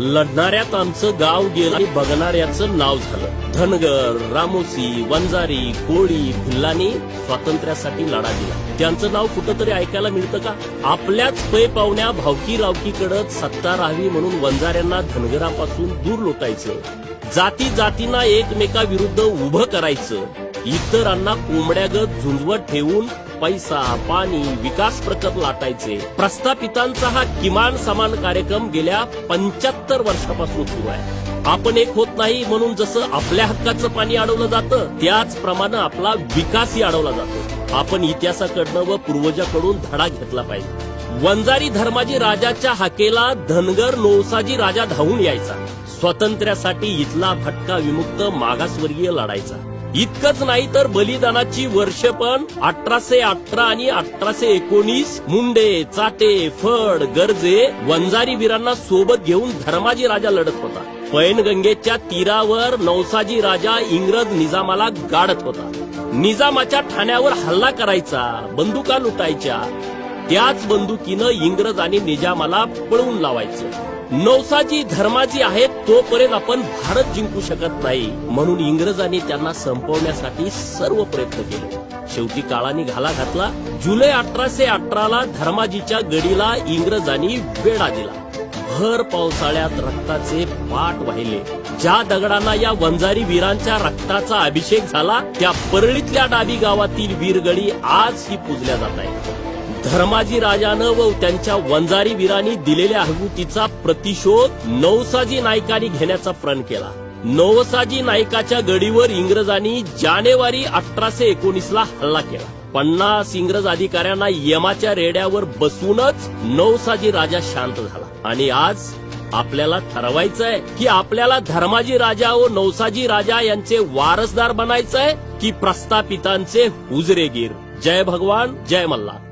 लढणाऱ्यात आमचं गाव गेलं आणि बघणाऱ्याचं नाव झालं. धनगर रामोसी वंजारी कोळी भिल्लानी स्वातंत्र्यासाठी लढा दिला. त्यांचं नाव कुठंतरी ऐकायला मिळतं का? आपल्याच पै पाहुण्या भावकी रावकीकडं सत्ता राहावी म्हणून वंजाऱ्यांना धनगरापासून दूर लोटायचं. जाती जातींना एकमेकाविरुद्ध उभं करायचं. इतरांना कोंबड्यागत झुंजवत ठेवून पैसा पाणी विकास प्रकल्प लाटायचे. प्रस्थापितांचा हा किमान समान कार्यक्रम गेल्या पंच्याहत्तर वर्षापासून सुरू आहे. आपण एक होत नाही म्हणून जसं आपल्या हक्काचं पाणी अडवलं जातं त्याचप्रमाणे आपला विकासही अडवला जातो. आपण इतिहासाकडनं व पूर्वजाकडून धडा घेतला पाहिजे. वंजारी धर्माजी राजाच्या हाकेला धनगर नोसाजी राजा धावून यायचा. स्वातंत्र्यासाठी इथला भटका विमुक्त मागासवर्गीय लढायचा. इतकंच नाही तर बलिदानाची वर्ष पण अठराशे अठरा आणि अठराशे एकोणीस. मुंडे चाटे फड गरजे वंजारी वीरांना सोबत घेऊन धर्माजी राजा लढत होता. पैनगंगेच्या तीरावर नौसाजी राजा इंग्रज निजामाला गाडत होता. निजामाच्या ठाण्यावर हल्ला करायचा बंदुका लुटायच्या. त्याच बंदुकीनं इंग्रज आणि निजामाला पळवून लावायचं. नौसाजी धर्माजी आहेत तोपर्यंत आपण भारत जिंकू शकत नाही म्हणून इंग्रजांनी त्यांना संपवण्यासाठी सर्व प्रयत्न केले. शेवटी काळाने घाला घातला. जुलै अठराशे अठराला धर्माजीच्या गडीला इंग्रजांनी वेढा दिला. भर पावसाळ्यात रक्ताचे पाट वाहिले. ज्या दगडांना या वंजारी वीरांच्या रक्ताचा अभिषेक झाला त्या परळीतल्या डाबी गावातील वीरगडी आज ही पूजल्या जात आहे धर्माजी राजानं व त्यांच्या वंजारी वीरांनी दिलेल्या आहुतीचा प्रतिशोध नवसाजी नायकांनी घेण्याचा प्रण केला. नवसाजी नायकाच्या गडीवर इंग्रजांनी जानेवारी अठराशे एकोणीस ला हल्ला केला. पन्नास इंग्रज अधिकाऱ्यांना यमाच्या रेड्यावर बसूनच नवसाजी राजा शांत झाला. आणि आज आपल्याला ठरवायचं आहे की आपल्याला धर्माजी राजा व नवसाजी राजा यांचे वारसदार बनायचंय की प्रस्थापितांचे हुजरेगीर. जय भगवान जय मल्हार.